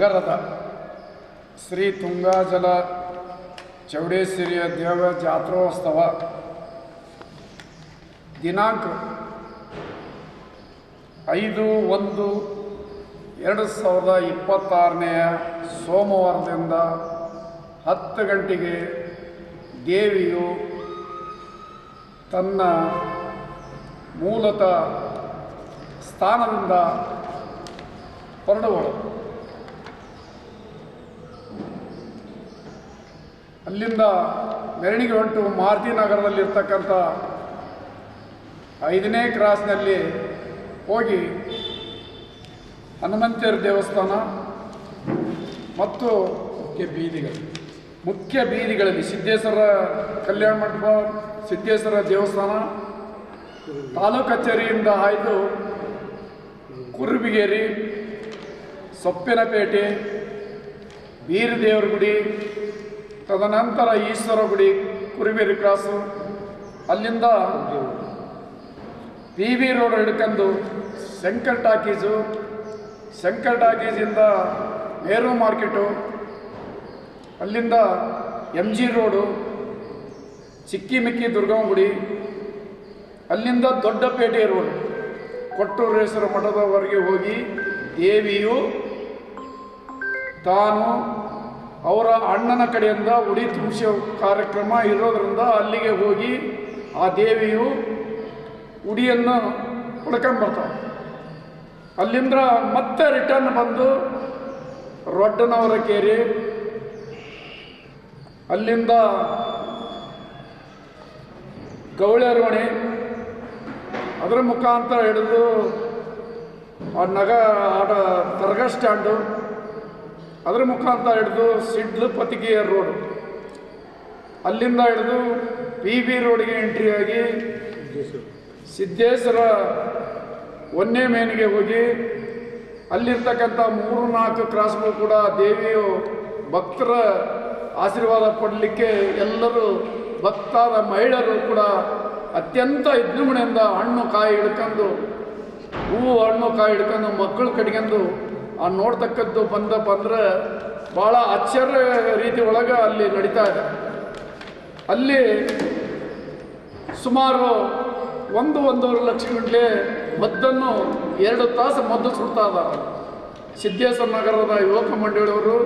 ನಗರದ ಶ್ರೀ ತುಂಗಾಜಲ ಚೌಡೇಶ್ವರಿಯ ದೇವ ಜಾತ್ರೋತ್ಸವ. ದಿನಾಂಕ ಐದು ಒಂದು ಎರಡು ಸಾವಿರದ ಇಪ್ಪತ್ತಾರನೆಯ ಸೋಮವಾರದಿಂದ ಹತ್ತು ಗಂಟೆಗೆ ದೇವಿಯು ತನ್ನ ಮೂಲತ ಸ್ಥಾನದಿಂದ ಹೊರಡುವಳು. ಅಲ್ಲಿಂದ ಮೆರವಣಿಗೆ ಹೊಂಟು ಮಾರುತಿ ನಗರದಲ್ಲಿರ್ತಕ್ಕಂಥ ಐದನೇ ಕ್ರಾಸ್ನಲ್ಲಿ ಹೋಗಿ ಹನುಮಂತೇರ ದೇವಸ್ಥಾನ ಮತ್ತು ಮುಖ್ಯ ಬೀದಿಗಳು. ಮುಖ್ಯ ಬೀದಿಗಳಲ್ಲಿ ಸಿದ್ದೇಶ್ವರ ಕಲ್ಯಾಣ ಮಂಟಪ, ಸಿದ್ದೇಶ್ವರ ದೇವಸ್ಥಾನ, ತಾಲೂಕು ಕಚೇರಿಯಿಂದ ಆಯಿತು ಕುರುಬಿಗೇರಿ, ಸೊಪ್ಪಿನಪೇಟೆ ಬೀರದೇವ್ರ ಗುಡಿ ತದನಂತರ ಈಶ್ವರ ಗುಡಿ ಕುರುಬೇರಿ ಕ್ರಾಸು. ಅಲ್ಲಿಂದ ಪಿ ವಿ ರೋಡ್ ಹಿಡ್ಕೊಂಡು ಶಂಕರ್ ಟಾಕೀಸು, ಶಂಕರ್ ಟಾಕೀಸಿಂದ ನೇರು ಮಾರ್ಕೆಟು, ಅಲ್ಲಿಂದ M G road, Chikkimikki Durgamma ಗುಡಿ, ಅಲ್ಲಿಂದ ದೊಡ್ಡಪೇಟೆ ರೋಡ್, ಕೊಟ್ಟೂರೇಶ್ವರ ಮಠದವರೆಗೆ ಹೋಗಿ ದೇವಿಯು ತಾನು ಅವರ ಅಣ್ಣನ ಕಡೆಯಿಂದ ಉಡಿ ತುಂಬಿಸೋ ಕಾರ್ಯಕ್ರಮ ಇರೋದರಿಂದ ಅಲ್ಲಿಗೆ ಹೋಗಿ ಆ ದೇವಿಯು ಉಡಿಯನ್ನು ಹುಡ್ಕೊಂಬರ್ತಾಳೆ ಅಲ್ಲಿಂದ ಮತ್ತೆ ರಿಟರ್ನ್ ಬಂದು ರೊಡ್ಡನವರ ಕೇರಿ. ಅಲ್ಲಿಂದ ಗೌಳರವಣಿ ಅದರ ಮುಖಾಂತರ ಹಿಡಿದು ಆ ನಗ ಆಟ ದರ್ಗಾ ಸ್ಟ್ಯಾಂಡು ಅದರ ಮುಖಾಂತರ ಹಿಡಿದು ಸಿಡ್ಲು ಪತಿಗೆಯ ರೋಡ್. ಅಲ್ಲಿಂದ ಹಿಡಿದು ಪಿ ಬಿ ರೋಡ್ಗೆ ಎಂಟ್ರಿ ಆಗಿ ಸಿದ್ದೇಶ್ವರ ಒನ್ನೇ ಮೇನಿಗೆ ಹೋಗಿ ಅಲ್ಲಿರ್ತಕ್ಕಂಥ ಮೂರು ನಾಲ್ಕು ಕ್ರಾಸ್ಗಳು ಕೂಡ ದೇವಿಯು ಭಕ್ತರ ಆಶೀರ್ವಾದ ಪಡಲಿಕ್ಕೆ ಎಲ್ಲರೂ ಭಕ್ತಾದ ಮಹಿಳೆಯರು ಕೂಡ ಅತ್ಯಂತ ವಿಜೃಂಭಣೆಯಿಂದ ಹಣ್ಣು ಕಾಯಿ ಹಿಡ್ಕೊಂಡು, ಹೂವು ಹಣ್ಣು ಕಾಯಿ ಹಿಡ್ಕೊಂಡು ಮಕ್ಕಳು ಕಟ್ಕೊಂಡು ಆ ನೋಡ್ತಕ್ಕದ್ದು ಬಂದಪ್ಪ ಅಂದ್ರೆ ಭಾಳ ಆಶ್ಚರ್ಯ ರೀತಿ ಒಳಗೆ ಅಲ್ಲಿ ನಡೀತಾ ಇದೆ. ಅಲ್ಲಿ ಸುಮಾರು ಒಂದು ಒಂದೂವರೆ ಲಕ್ಷ ಗಂಟಲೆ ಮದ್ದನ್ನು ಎರಡು ತಾಸು ಮದ್ದು ಸುಡ್ತಾ ಇದ್ದಾರೆ. ಸಿದ್ದೇಶ್ವರ ನಗರದ ಯುವಕ ಮಂಡಳಿಯವರು,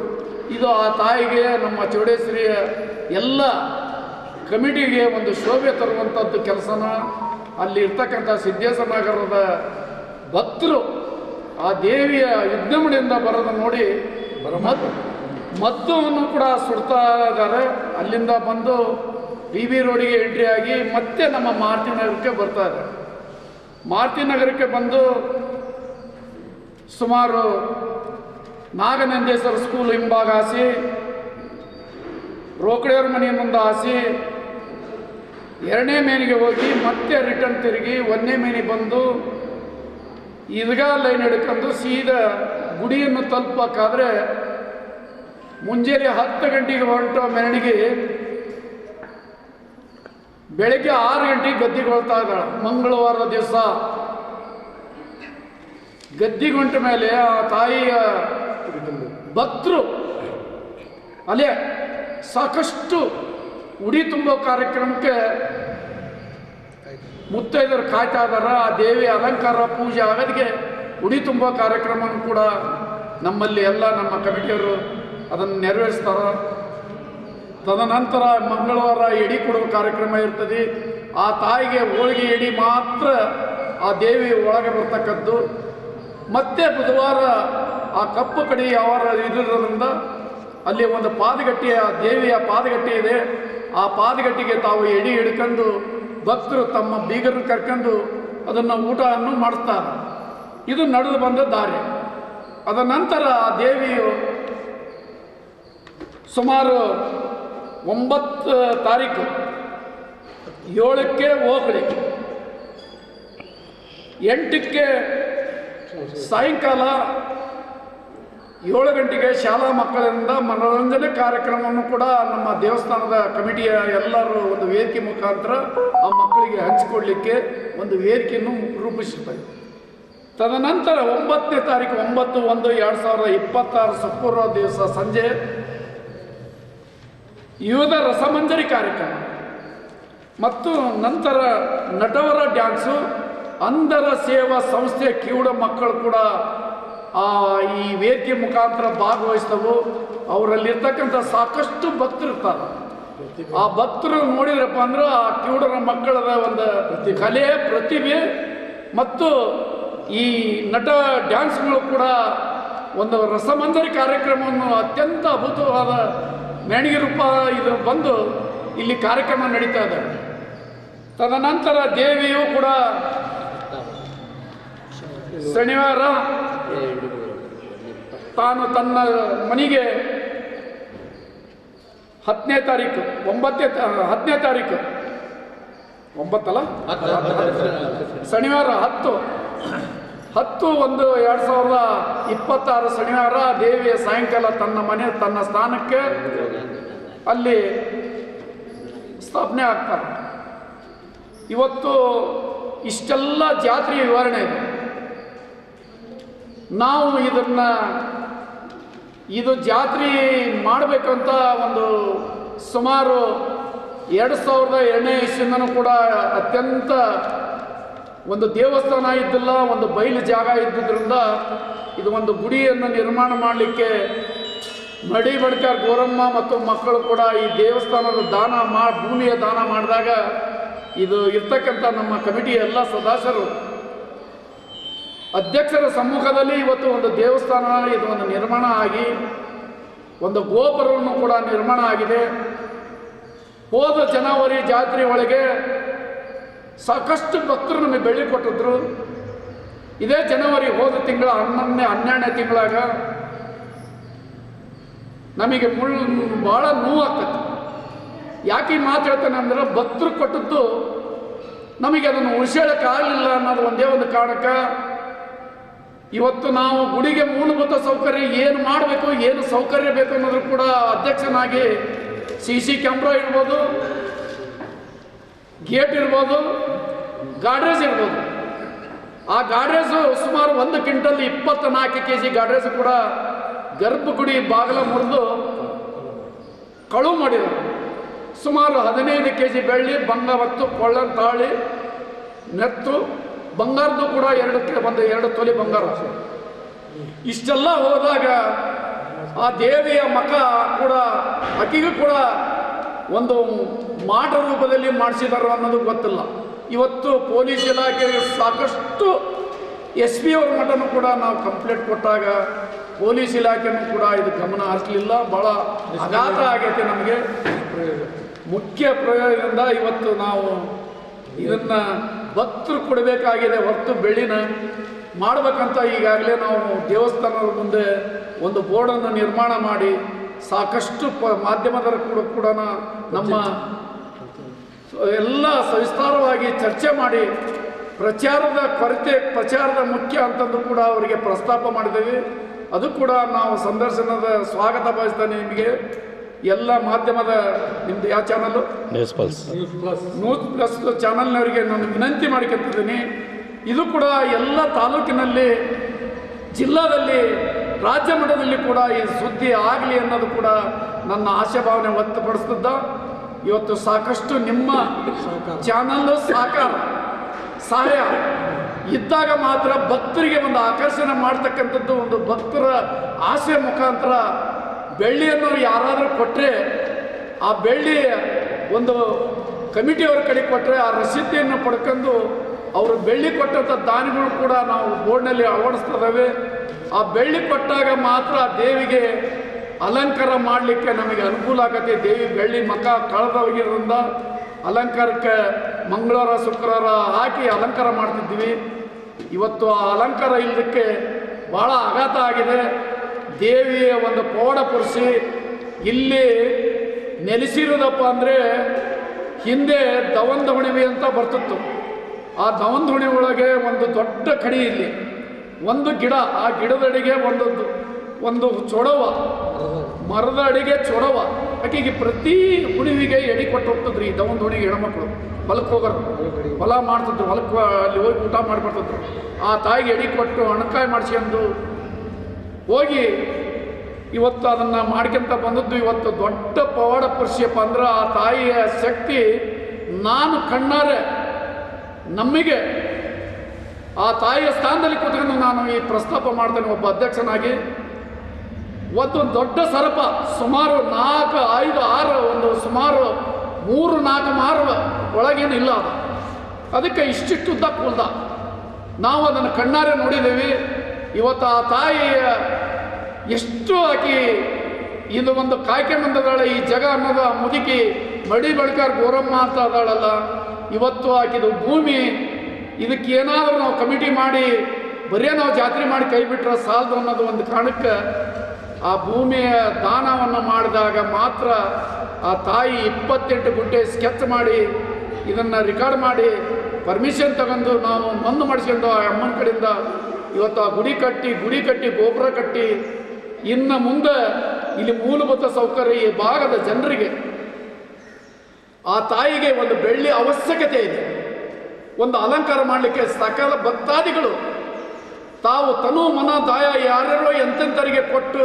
ಇದು ಆ ತಾಯಿಗೆ, ನಮ್ಮ ಚೌಡೇಶ್ವರಿಯ ಎಲ್ಲ ಕಮಿಟಿಗೆ ಒಂದು ಶೋಭೆ ತರುವಂಥದ್ದು ಕೆಲಸನ ಅಲ್ಲಿ ಇರ್ತಕ್ಕಂಥ ಸಿದ್ದೇಶ್ವರ ನಗರದ ಭಕ್ತರು ಆ ದೇವಿಯ ಯುದ್ಧಮಣಿಯಿಂದ ಬರೋದು ನೋಡಿ ಮದ್ ಮದ್ದವನ್ನು ಕೂಡ ಸುಡ್ತಾ ಇದ್ದಾರೆ. ಅಲ್ಲಿಂದ ಬಂದು ಬಿ ಬಿ ರೋಡಿಗೆ ಎಂಟ್ರಿ ಆಗಿ ಮತ್ತೆ ನಮ್ಮ ಮಾರ್ತಿ ನಗರಕ್ಕೆ ಬರ್ತಾರೆ ಮಾರ್ತಿ ನಗರಕ್ಕೆ ಬಂದು ಸುಮಾರು ನಾಗನಂದೇಶ್ವರ ಸ್ಕೂಲ್ ಹಿಂಭಾಗ ಹಾಸಿ ರೋಕಡೆಯವ್ರ ಮನೆ ಮುಂದೆ ಹಾಸಿ ಎರಡನೇ ಮೇನಿಗೆ ಹೋಗಿ ಮತ್ತೆ ರಿಟರ್ನ್ ತಿರುಗಿ ಒಂದನೇ ಮೇನಿಗೆ ಬಂದು ಈದ್ಗಾ ಲೈನ್ ಹಿಡ್ಕೊಂಡು ಸೀದಾ ಗುಡಿಯನ್ನು ತಲುಪಕ್ಕಾದ್ರೆ ಮುಂಜಾನೆ ಹತ್ತು ಗಂಟೆಗೆ ಹೊರಟು ಮೆರವಣಿಗೆ ಬೆಳಗ್ಗೆ ಆರು ಗಂಟೆಗೆ ಗದ್ದಿಗೊಳ್ತಾ ಇದ್ದಾಳೆ. ಮಂಗಳವಾರದ ದಿವಸ. ಗದ್ದಿಗೊಂಟ ಮೇಲೆ ಆ ತಾಯಿಯ ಭಕ್ತರು ಅಲ್ಲೇ ಸಾಕಷ್ಟು ಉಡಿ ತುಂಬೋ ಕಾರ್ಯಕ್ರಮಕ್ಕೆ ಮುತ್ತೈದರು ಕಾಯ್ತಾ ಆ ದೇವಿ ಅಲಂಕಾರ, ಪೂಜೆ ಆಗೋದಕ್ಕೆ ಉಡಿ ತುಂಬೋ ಕಾರ್ಯಕ್ರಮವನ್ನು ಕೂಡ ನಮ್ಮಲ್ಲಿ ಎಲ್ಲ ನಮ್ಮ ಕಮಿಟಿಯವರು ಅದನ್ನು ನೆರವೇರಿಸ್ತಾರ? ತದನಂತರ ಮಂಗಳವಾರ ಎಡಿ ಕೊಡುವ ಕಾರ್ಯಕ್ರಮ ಇರ್ತದೆ. ಆ ತಾಯಿಗೆ ಹೋಳಿಗೆ ಎಡಿ ಮಾತ್ರ ಆ ದೇವಿ ಒಳಗೆ ಬರ್ತಕ್ಕದ್ದು. ಮತ್ತೆ ಬುಧವಾರ ಆ ಕಪ್ಪು ಕಡಿ ಅವರ ಇದಿರೋದ್ರಿಂದ ಅಲ್ಲಿ ಒಂದು ಪಾದಗಟ್ಟೆಯ ದೇವಿಯ ಪಾದಗಟ್ಟಿ ಇದೆ. ಆ ಪಾದಗಟ್ಟಿಗೆ ತಾವು ಎಡಿ ಹಿಡ್ಕೊಂಡು ಭಕ್ತರು ತಮ್ಮ ಬೀಗರನ್ನು ಕರ್ಕೊಂಡು ಅದನ್ನು ಊಟವನ್ನು ಮಾಡಿಸ್ತಾರೆ. ಇದು ನಡೆದು ಬಂದ ದಾರಿ. ಅದ ನಂತರ ಆ ದೇವಿಯು ಸುಮಾರು ಒಂಬತ್ತು ತಾರೀಕು ಏಳಕ್ಕೆ ಹೋಗಲಿ. ಎಂಟಕ್ಕೆ ಸಾಯಂಕಾಲ ಏಳು ಗಂಟೆಗೆ ಶಾಲಾ ಮಕ್ಕಳಿಂದ ಮನೋರಂಜನೆ ಕಾರ್ಯಕ್ರಮವನ್ನು ಕೂಡ ನಮ್ಮ ದೇವಸ್ಥಾನದ ಕಮಿಟಿಯ ಎಲ್ಲರೂ ಒಂದು ವೇದಿಕೆ ಮುಖಾಂತರ ಆ ಮಕ್ಕಳಿಗೆ ಹಂಚಿಕೊಡ್ಲಿಕ್ಕೆ ಒಂದು ವೇದಿಕೆಯನ್ನು ರೂಪಿಸುತ್ತೆ ತದನಂತರ ಒಂಬತ್ತನೇ ತಾರೀಕು ಒಂಬತ್ತು ಒಂದು ಎರಡು ಸಾವಿರದ ಇಪ್ಪತ್ತಾರು ಸಪೂರ್ವ ದಿವಸ ಸಂಜೆ ಯೋಧ ರಸಮಂಜರಿ ಕಾರ್ಯಕ್ರಮ. ಮತ್ತು ನಂತರ ನಟವರ ಡ್ಯಾನ್ಸು, ಅಂಧರ ಸೇವಾ ಸಂಸ್ಥೆಯ ಕಿವುಡ ಮಕ್ಕಳು ಕೂಡ ಈ ವೇದಿಕೆ ಮುಖಾಂತರ ಭಾಗವಹಿಸ್ತವು ಅವರಲ್ಲಿರ್ತಕ್ಕಂಥ ಸಾಕಷ್ಟು ಭಕ್ತರು ಇರ್ತಾರೆ. ಆ ಭಕ್ತರು ನೋಡಿದ್ರಪ್ಪ ಅಂದ್ರೆ ಆ ಕಿವುಡರ ಮಕ್ಕಳದ ಒಂದು ಕಲೆ ಪ್ರತಿಭೆ ಮತ್ತು ಈ ನಟ ಡ್ಯಾನ್ಸ್ಗಳು ಕೂಡ ಒಂದು ರಸಮಂಜರಿ ಕಾರ್ಯಕ್ರಮವನ್ನು ಅತ್ಯಂತ ಅದ್ಭುತವಾದ ನೆಣಗಿ ರೂಪ ಇದು ಬಂದು ಇಲ್ಲಿ ಕಾರ್ಯಕ್ರಮ ನಡೀತಾ ಇದೆ. ತದನಂತರ ದೇವಿಯು ಕೂಡ ಶನಿವಾರ ತಾನು ತನ್ನ ಮನೆಗೆ ಹತ್ತನೇ ತಾರೀಕು, ಒಂಬತ್ತನೇ ಹತ್ತನೇ ತಾರೀಕು. ಒಂಬತ್ತಲ್ಲ? ಶನಿವಾರ ಹತ್ತು. ಹತ್ತು ಒಂದು ಎರಡು ಸಾವಿರದ ಇಪ್ಪತ್ತಾರು ಶನಿವಾರ ದೇವಿಯ ಸಾಯಂಕಾಲ ತನ್ನ ಮನೆ, ತನ್ನ ಸ್ಥಾನಕ್ಕೆ ಅಲ್ಲಿ ಸ್ಥಾಪನೆ ಆಗ್ತಾರೆ. ಇವತ್ತು ಇಷ್ಟೆಲ್ಲ ಜಾತ್ರೆಯ ವಿವರಣೆ ಇದೆ. ನಾವು ಇದನ್ನ, ಇದು ಜಾತ್ರೆ ಮಾಡಬೇಕಂತ ಒಂದು ಸುಮಾರು ಎರಡು ಸಾವಿರದ ಎರಡನೇ ಇಸ್ವಿಂದನೂ ಕೂಡ ಅತ್ಯಂತ ಒಂದು ದೇವಸ್ಥಾನ ಇದ್ದಿಲ್ಲ, ಒಂದು ಬಯಲು ಜಾಗ ಇದ್ದುದರಿಂದ ಇದು ಒಂದು ಗುಡಿಯನ್ನು ನಿರ್ಮಾಣ ಮಾಡಲಿಕ್ಕೆ ಮಡಿ ಬಡ್ಕರ್ ಗೋರಮ್ಮ ಮತ್ತು ಮಕ್ಕಳು ಕೂಡ ಈ ದೇವಸ್ಥಾನದ ದಾನ ಮಾ, ಭೂಮಿಯ ದಾನ ಮಾಡಿದಾಗ ಇದು ಇರ್ತಕ್ಕಂಥ ನಮ್ಮ ಕಮಿಟಿಯ ಎಲ್ಲ ಸದಸ್ಯರು ಅಧ್ಯಕ್ಷರ ಸಮ್ಮುಖದಲ್ಲಿ ಇವತ್ತು ಒಂದು ದೇವಸ್ಥಾನ, ಇದು ಒಂದು ನಿರ್ಮಾಣ ಆಗಿ, ಒಂದು ಗೋಪುರವನ್ನು ಕೂಡ ನಿರ್ಮಾಣ ಆಗಿದೆ. ಹೋದ ಜನವರಿ ಜಾತ್ರೆ ಒಳಗೆ ಸಾಕಷ್ಟು ಭಕ್ತರು ನಮಗೆ ಬೆಳ್ಳಿ ಕೊಟ್ಟಿದ್ರು. ಇದೇ ಜನವರಿ ಹೋದ ತಿಂಗಳ ಹನ್ನೊಂದನೇ, ಹನ್ನೆರಡನೇ ತಿಂಗಳಾಗ ನಮಗೆ ಮುಳ್ ಭಾಳ ನೋವಾಗ್ತದೆ ಯಾಕೆ ಮಾತು ಹೇಳ್ತಾನೆ ಅಂದ್ರೆ ಭಕ್ತರು ಕೊಟ್ಟದ್ದು ನಮಗೆ ಅದನ್ನು ಉಳಿಸ್ಕೊಳ್ಳೋಕ್ಕಾಗಲಿಲ್ಲ ಅನ್ನೋದು ಒಂದೇ ಒಂದು ಕಾರಣಕ್ಕೆ ಇವತ್ತು ನಾವು ಗುಡಿಗೆ ಮೂಲಭೂತ ಸೌಕರ್ಯ ಏನು ಮಾಡಬೇಕು, ಏನು ಸೌಕರ್ಯ ಬೇಕು ಅನ್ನೋದು ಕೂಡ ಅಧ್ಯಕ್ಷನಾಗಿ ಸಿ ಸಿ ಕ್ಯಾಮ್ರಾ ಇರ್ಬೋದು, ಗೇಟ್ ಇರ್ಬೋದು, ಗಾಡ್ರೇಜ್ ಇರ್ಬೋದು. ಆ ಗಾಡ್ರೇಜು ಸುಮಾರು ಒಂದು ಕ್ವಿಂಟಲ್ ಇಪ್ಪತ್ತ ನಾಲ್ಕು ಕೆ ಜಿ ಗಾಡ್ರೇಜ್ ಕೂಡ ಗರ್ಭಗುಡಿ ಬಾಗಿಲ ಮುರಿದು ಕಳುವು ಮಾಡಿದರು ಸುಮಾರು ಹದಿನೈದು ಕೆ ಜಿ ಬೆಳ್ಳಿ ಕೊಳ್ಳ ತಾಳಿ ನೆತ್ತು ಬಂಗಾರದ್ದು ಕೂಡ ಎರಡು ಬಂದ ಒಂದು ಎರಡು ತೊಲೆ ಬಂಗಾರ. ಇಷ್ಟೆಲ್ಲ ಹೋದಾಗ ಆ ದೇವಿಯ ಮಖ ಕೂಡ, ಅಕ್ಕಿಗೂ ಕೂಡ ಒಂದು ಮಾಟ ರೂಪದಲ್ಲಿ ಮಾಡಿಸಿದಾರೋ ಅನ್ನೋದು ಗೊತ್ತಿಲ್ಲ. ಇವತ್ತು ಪೊಲೀಸ್ ಇಲಾಖೆಗೆ ಸಾಕಷ್ಟು ಎಸ್ ಪಿ ಅವ್ರ ಮಟ್ಟನೂ ಕೂಡ ನಾವು ಕಂಪ್ಲೇಂಟ್ ಕೊಟ್ಟಾಗ ಪೊಲೀಸ್ ಇಲಾಖೆನೂ ಕೂಡ ಇದು ಗಮನ ಹರಿಸಲಿಲ್ಲ. ಭಾಳ ಅಗಾತ ಆಗೈತೆ ನಮಗೆ. ಮುಖ್ಯ ಪ್ರಯೋಗದಿಂದ ಇವತ್ತು ನಾವು ಇದನ್ನ ಭಕ್ತರು ಕೊಡಬೇಕಾಗಿದೆ ಹೊರತು ಬೆಳಿನ ಮಾಡಬೇಕಂತ ಈಗಾಗಲೇ ನಾವು ದೇವಸ್ಥಾನದ ಮುಂದೆ ಒಂದು ಬೋರ್ಡನ್ನು ನಿರ್ಮಾಣ ಮಾಡಿ ಸಾಕಷ್ಟು ಪ ಮಾಧ್ಯಮದವರು ಕೂಡ ಕೂಡ ನಮ್ಮ ಎಲ್ಲ ಸವಿಸ್ತಾರವಾಗಿ ಚರ್ಚೆ ಮಾಡಿ ಪ್ರಚಾರದ ಕೊರತೆ, ಪ್ರಚಾರದ ಮುಖ್ಯ ಅಂತಂದು ಕೂಡ ಅವರಿಗೆ ಪ್ರಸ್ತಾಪ ಮಾಡಿದ್ದೀವಿ. ಅದು ಕೂಡ ನಾವು ಸಂದರ್ಶನದ ಸ್ವಾಗತ ಬಯಸ್ತೇನೆ ನಿಮಗೆ. ಎಲ್ಲ ಮಾಧ್ಯಮದ ನಿಮ್ದು ಯಾವ channel news plus news plus ಚಾನಲ್ನವರಿಗೆ ನಾನು ವಿನಂತಿ ಮಾಡಿಕೊಳ್ತಿದ್ದೀನಿ ಇದು ಕೂಡ ಎಲ್ಲ ತಾಲೂಕಿನಲ್ಲಿ ಜಿಲ್ಲಾದಲ್ಲಿ ರಾಜ್ಯ ಮಟ್ಟದಲ್ಲಿ ಕೂಡ ಈ ಸುದ್ದಿ ಆಗಲಿ ಅನ್ನೋದು ಕೂಡ ನನ್ನ ಆಶೆ ಭಾವನೆ ವ್ಯಕ್ತಪಡಿಸ್ತಿದ್ದ. ಇವತ್ತು ಸಾಕಷ್ಟು ನಿಮ್ಮ ಚಾನಲ್ ಸಹಕಾರ ಸಹಾಯ. ಇದ್ದಾಗ ಮಾತ್ರ ಭಕ್ತರಿಗೆ ಒಂದು ಆಕರ್ಷಣೆ ಮಾಡ್ತಕ್ಕಂಥದ್ದು ಒಂದು ಭಕ್ತರ ಆಸೆ ಮುಖಾಂತರ ಬೆಳ್ಳಿಯನ್ನು ಯಾರಾದರೂ ಕೊಟ್ಟರೆ ಆ ಬೆಳ್ಳಿ ಒಂದು ಕಮಿಟಿಯವ್ರ ಕಡೆ ಕೊಟ್ಟರೆ ಆ ರಸೀದಿಯನ್ನು ಪಡ್ಕೊಂಡು ಅವರು ಬೆಳ್ಳಿ ಕೊಟ್ಟಂಥ ದಾನಿಗಳು ಕೂಡ ನಾವು ಬೋರ್ಡ್ನಲ್ಲಿ ಅಳವಡಿಸ್ತೇವೆ ಆ ಬೆಳ್ಳಿ ಕೊಟ್ಟಾಗ ಮಾತ್ರ ದೇವಿಗೆ ಅಲಂಕಾರ ಮಾಡಲಿಕ್ಕೆ ನಮಗೆ ಅನುಕೂಲ ಆಗತ್ತೆ. ದೇವಿ ಬೆಳ್ಳಿ ಮಖ ಕಳೆದೋಗಿರೋದ್ರಿಂದ ಅಲಂಕಾರಕ್ಕೆ ಮಂಗಳವಾರ, ಶುಕ್ರವಾರ ಹಾಕಿ ಅಲಂಕಾರ ಮಾಡ್ತಿದ್ವಿ ಇವತ್ತು ಆ ಅಲಂಕಾರ ಇಲ್ಲದಕ್ಕೆ ಭಾಳ ಆಘಾತ ಆಗಿದೆ. ದೇವಿಯ ಒಂದು ಪೋಣ ಪುರಿಸಿ ಇಲ್ಲಿ ನೆಲೆಸಿರೋದಪ್ಪ ಅಂದರೆ ಹಿಂದೆ ದವಂದ ಹುಣಿವಿ ಅಂತ ಬರ್ತಿತ್ತು. ಆ ದವಂದ ಹುಣಿ ಒಳಗೆ ಒಂದು ದೊಡ್ಡ ಕಡಿ ಇಲ್ಲಿ. ಒಂದು ಗಿಡ, ಆ ಗಿಡದಡಿಗೆ ಒಂದು ಒಂದೊಂದು ಒಂದು ಚೊಡವ, ಮರದ ಅಡಿಗೆ ಚೊಡವ. ಆಕೆಗೆ ಪ್ರತಿ ಹುಣಿವಿಗೆ ಎಡಿ ಕೊಟ್ಟು ಹೋಗ್ತದ್ರಿ ದವಂದ ಹುಣಿಗೆ ಹೆಣ್ಮಕ್ಳು. ಹೊಲಕ್ಕೆ ಹೋಗೋರು. ಹೊಲ ಮಾಡ್ತಿದ್ರು ಹೊಲಕ್ಕೆ ಅಲ್ಲಿ ಹೋಗಿ ಊಟ ಮಾಡಿಬಿಡ್ತಿದ್ರು. ಆ ತಾಯಿಗೆ ಎಡಿ ಕೊಟ್ಟು ಹಣಕಾಯಿ ಮಾಡಿಸ್ಕೊಂಡು ಹೋಗಿ ಇವತ್ತು ಅದನ್ನು ಮಾಡ್ಕೊಂತ ಬಂದದ್ದು ಇವತ್ತು ದೊಡ್ಡ ಪವಾಡ ಪುರುಷಪ್ಪ ಅಂದ್ರೆ ಆ ತಾಯಿಯ ಶಕ್ತಿ ನಾನು ಕಣ್ಣಾರೆ ನಮಗೆ ಆ ತಾಯಿಯ ಸ್ಥಾನದಲ್ಲಿ ಕೂತ್ಕೊಂಡು ನಾನು ಈ ಪ್ರಸ್ತಾಪ ಮಾಡ್ತೇನೆ ಒಬ್ಬ ಅಧ್ಯಕ್ಷನಾಗಿ. ಒಂದು ದೊಡ್ಡ ಸರಪ, ಸುಮಾರು ನಾಲ್ಕು, ಐದು, ಆರು, ಒಂದು ಸುಮಾರು ಮೂರು, ನಾಲ್ಕು ಮಾರು ಒಳಗೇನು ಇಲ್ಲ ಅದು. ಅದಕ್ಕೆ ಇಷ್ಟಿಷ್ಟು ಉದ್ದ ಕೂಲ್ದ. ನಾವು ಅದನ್ನು ಕಣ್ಣಾರೆ ನೋಡಿದ್ದೀವಿ. ಇವತ್ತು ಆ ತಾಯಿಯ ಎಷ್ಟು ಆಕಿ ಇದು ಒಂದು ಕಾಯ್ಕೆ ಬಂದದಾಳೆ ಈ ಜಗ ಅನ್ನೋದು ಆ ಮುದುಕಿ ಮಡಿ ಬಳಿಕಾರ ಗೋರಮ್ಮ ಅಂತ ಅದಾಳಲ್ಲ. ಇವತ್ತು ಆಕಿದು ಭೂಮಿ, ಇದಕ್ಕೆ ಏನಾದರೂ ನಾವು ಕಮಿಟಿ ಮಾಡಿ, ಬರೀ ನಾವು ಜಾತ್ರೆ ಮಾಡಿ ಕೈ ಬಿಟ್ರೆ ಸಾಲದು ಅನ್ನೋದು ಒಂದು ಕಾರಣಕ್ಕೆ ಆ ಭೂಮಿಯ ದಾನವನ್ನು ಮಾಡಿದಾಗ ಮಾತ್ರ ಆ ತಾಯಿ ಇಪ್ಪತ್ತೆಂಟು ಗುಂಟೆ ಸ್ಕೆಚ್ ಮಾಡಿ ಇದನ್ನು ರೆಕಾರ್ಡ್ ಮಾಡಿ ಪರ್ಮಿಷನ್ ತಗೊಂಡು ನಾವು ಮಂದು ಮಾಡಿಸ್ಕೊಂಡು ಆ ಅಮ್ಮನ ಕಡೆಯಿಂದ ಇವತ್ತು ಆ ಗುಡಿ ಕಟ್ಟಿ ಗುಡಿ ಕಟ್ಟಿ, ಗೋಪುರ ಕಟ್ಟಿ ಇನ್ನು ಮುಂದೆ ಇಲ್ಲಿ ಮೂಲಭೂತ ಸೌಕರ್ಯ ಈ ಭಾಗದ ಜನರಿಗೆ, ಆ ತಾಯಿಗೆ ಒಂದು ಬೆಳ್ಳಿ ಅವಶ್ಯಕತೆ ಇದೆ. ಒಂದು ಅಲಂಕಾರ ಮಾಡಲಿಕ್ಕೆ ಸಕಲ ಭಕ್ತಾದಿಗಳು, ತಾವು ತನು ಮನ ದಾಯ ಯಾರ್ಯಾರೋ ಎಂತೆಂಥರಿಗೆ ಕೊಟ್ಟು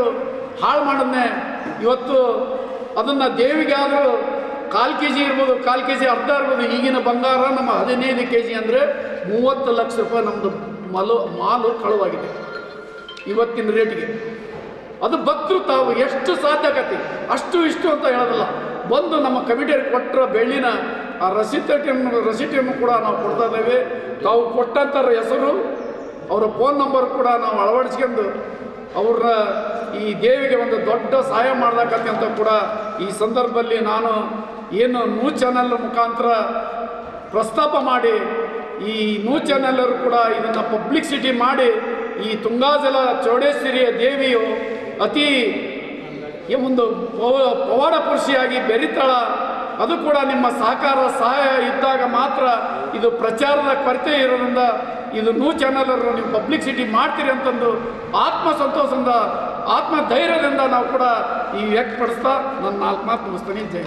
ಹಾಳು ಮಾಡನ್ನೇ ಇವತ್ತು ಅದನ್ನು ದೇವಿಗೆ ಆದರೂ ಕಾಲು ಕೆ ಜಿ ಇರ್ಬೋದು, ಕಾಲು ಕೆ ಜಿ ಅರ್ಧ ಇರ್ಬೋದು, ಈಗಿನ ಬಂಗಾರ ನಮ್ಮ ಹದಿನೈದು ಕೆ ಜಿ ಅಂದರೆ ಮೂವತ್ತು ಲಕ್ಷ ರೂಪಾಯಿ ನಮ್ಮದು ಮಲು ಮಾಲು ಕಳುವಾಗಿದೆ. ಇವತ್ತಿನ ರೇಟಿಗೆ ಅದು ಭಕ್ತರು ತಾವು ಎಷ್ಟು ಸಾಧ್ಯ ಆಗತ್ತೆ? ಅಷ್ಟು ಇಷ್ಟು ಅಂತ ಹೇಳೋದಿಲ್ಲ. ಬಂದು ನಮ್ಮ ಕಮಿಟಿ ಕೊಟ್ಟರ ಬೆಳ್ಳಿನ ಆ ರಸೀಟನ್ನು ರಸೀಟನ್ನು ಕೂಡ ನಾವು ಕೊಡ್ತಾ ಇದ್ದೇವೆ. ತಾವು ಕೊಟ್ಟಂಥ ಹೆಸರು, ಅವರ ಫೋನ್ ನಂಬರ್ ಕೂಡ ನಾವು ಅಳವಡಿಸ್ಕೊಂಡು ಅವ್ರನ್ನ ಈ ದೇವಿಗೆ ಒಂದು ದೊಡ್ಡ ಸಹಾಯ ಮಾಡ್ದಕತ್ತೆ ಅಂತ ಕೂಡ ಈ ಸಂದರ್ಭದಲ್ಲಿ ನಾನು ಏನು ನ್ಯೂ ಚಾನೆಲ್ ಮುಖಾಂತರ ಪ್ರಸ್ತಾಪ ಮಾಡಿ, ಈ ನ್ಯೂ ಚಾನೆಲ್ಲರು ಕೂಡ ಇದನ್ನು ಪಬ್ಲಿಕ್ಸಿಟಿ ಮಾಡಿ, ಈ ತುಂಗಾಜಲ ಚೌಡೇಶ್ವರಿಯ ದೇವಿಯು ಅತಿ ಒಂದು ಪವ- ಪವಾಡ ಪುರುಷಿಯಾಗಿ ಬೆರಿತಾಳ ಅದು ಕೂಡ ನಿಮ್ಮ ಸಹಕಾರ, ಸಹಾಯ ಇದ್ದಾಗ ಮಾತ್ರ ಇದು ಪ್ರಚಾರದ ಕೊರತೆ ಇರೋದ್ರಿಂದ ಇದು ನ್ಯೂ ಚಾನಲರು ನೀವು ಪಬ್ಲಿಸಿಟಿ ಮಾಡ್ತೀರಿ ಅಂತಂದು ಆತ್ಮ ಸಂತೋಷದಿಂದ, ಆತ್ಮ ಧೈರ್ಯದಿಂದ ನಾವು ಕೂಡ ಈ ವ್ಯಕ್ತಪಡಿಸ್ತಾ ನನ್ನ ನಾಲ್ಕು ಮಾತು ಮುಗಿಸ್ತೀನಿ ಜೈ.